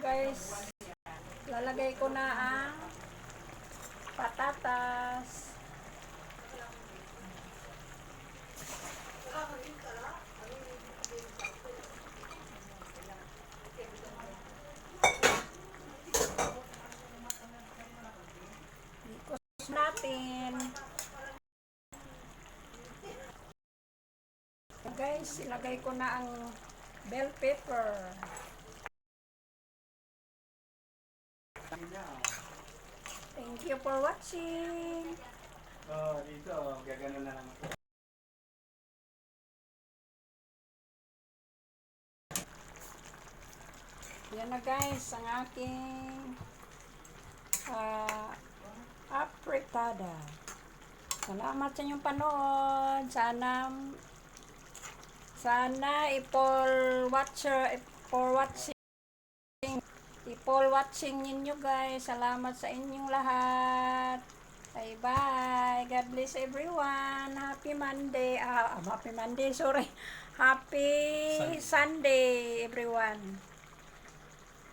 guys, lalagay ko na ang patatas. Ikos natin. Guys, ilagay ko na ang bell pepper. Thank you for watching. Oh, dito, gagano na lang ako. Yan na guys, ang aking uh, apritada. Salamat sa inyong panood. Sana sana ipol watcher for watching ipol watching ninyo guys. Salamat sa inyong lahat. Bye bye. God bless everyone. Happy Monday. Ah, happy Monday, sorry. Happy Sunday everyone.